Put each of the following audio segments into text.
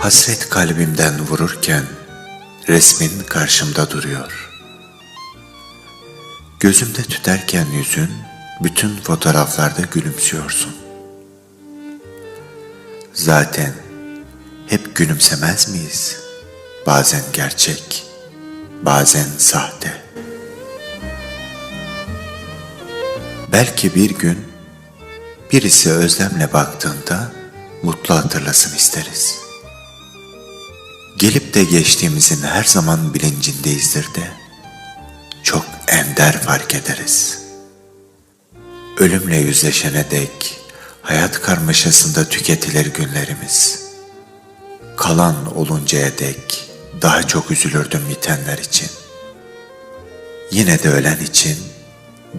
Hasret kalbimden vururken resmin karşımda duruyor. Gözümde tüterken yüzün bütün fotoğraflarda gülümsüyorsun. Zaten hep gülümsemez miyiz? Bazen gerçek, bazen sahte. Belki bir gün birisi özlemle baktığında mutlu hatırlasın isteriz. Gelip de geçtiğimizin her zaman bilincindeyizdir de çok ender fark ederiz. Ölümle yüzleşene dek hayat karmaşasında tüketilir günlerimiz. Kalan oluncaya dek daha çok üzülürdüm bitenler için. Yine de ölen için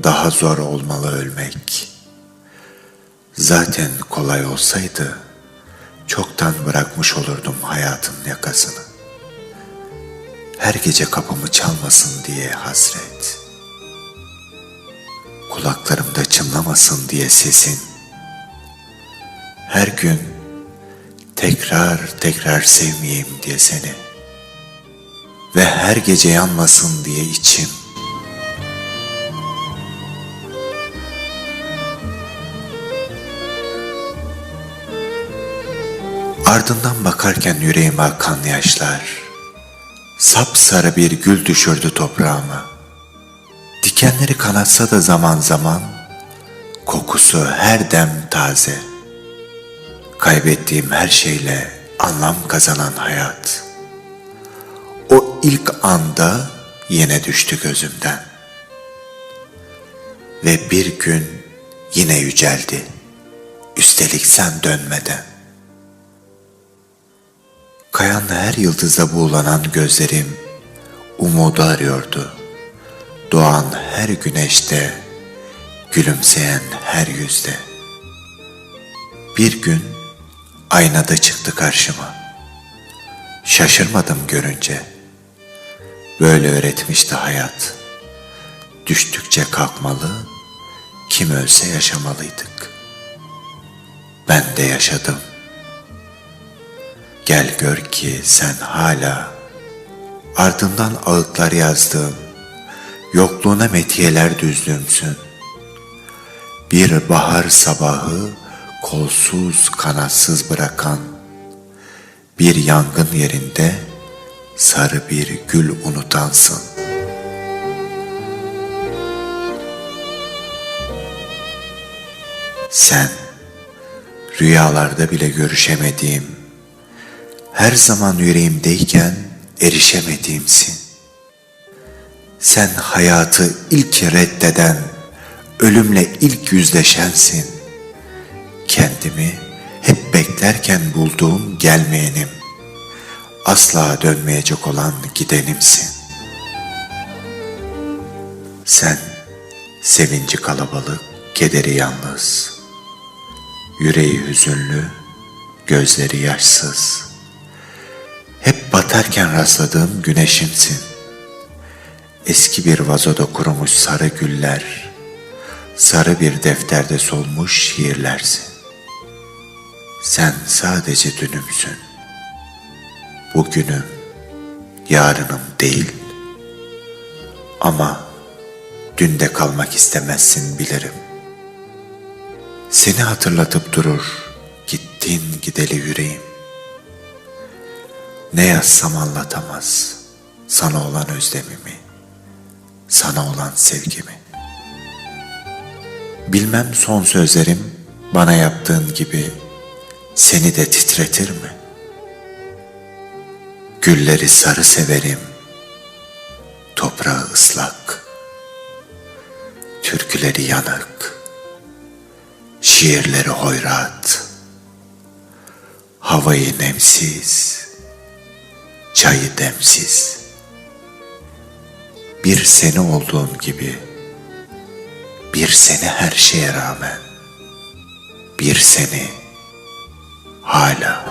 daha zor olmalı ölmek. Zaten kolay olsaydı çoktan bırakmış olurdum hayatın yakasını. Her gece kapımı çalmasın diye hasret. Kulaklarımda çınlamasın diye sesin. Her gün tekrar tekrar sevmeyeyim diye seni. Ve her gece yanmasın diye içim. Ardından bakarken yüreğime akan yaşlar, sapsarı bir gül düşürdü toprağıma. Dikenleri kanatsa da zaman zaman, kokusu her dem taze. Kaybettiğim her şeyle anlam kazanan hayat. O ilk anda yine düştü gözümden. Ve bir gün yine yüceldi. Üstelik sen dönmeden. Kayan her yıldızda buğulanan gözlerim umudu arıyordu. Doğan her güneşte, gülümseyen her yüzde. Bir gün aynada çıktı karşıma. Şaşırmadım görünce. Böyle öğretmişti hayat. Düştükçe kalkmalı, kim ölse yaşamalıydık. Ben de yaşadım. Gel gör ki sen hala ardından ağıtlar yazdığım, yokluğuna metiyeler düzdüğümsün. Bir bahar sabahı kolsuz kanatsız bırakan, bir yangın yerinde sarı bir gül unutansın. Sen rüyalarda bile görüşemediğim her zaman yüreğimdeyken erişemediğimsin. Sen hayatı ilk reddeden, ölümle ilk yüzleşensin. Kendimi hep beklerken bulduğum gelmeyenim. Asla dönmeyecek olan gidenimsin. Sen sevinci kalabalık, kederi yalnız. Yüreği hüzünlü, gözleri yaşsız.'' Hep batarken rastladığım güneşimsin. Eski bir vazoda kurumuş sarı güller, sarı bir defterde solmuş şiirlersin. Sen sadece dünümsün. Bugünüm, yarınım değil. Ama dünde kalmak istemezsin bilirim. Seni hatırlatıp durur, gittin gideli yüreğim. Ne yazsam anlatamaz sana olan özlemimi, sana olan sevgimi. Bilmem son sözlerim bana yaptığın gibi seni de titretir mi? Gülleri sarı severim, toprağı ıslak, türküleri yanık, şiirleri hoyrat, havayı nemsiz, çayı demsiz. Bir seni olduğum gibi, bir seni her şeye rağmen, bir seni hala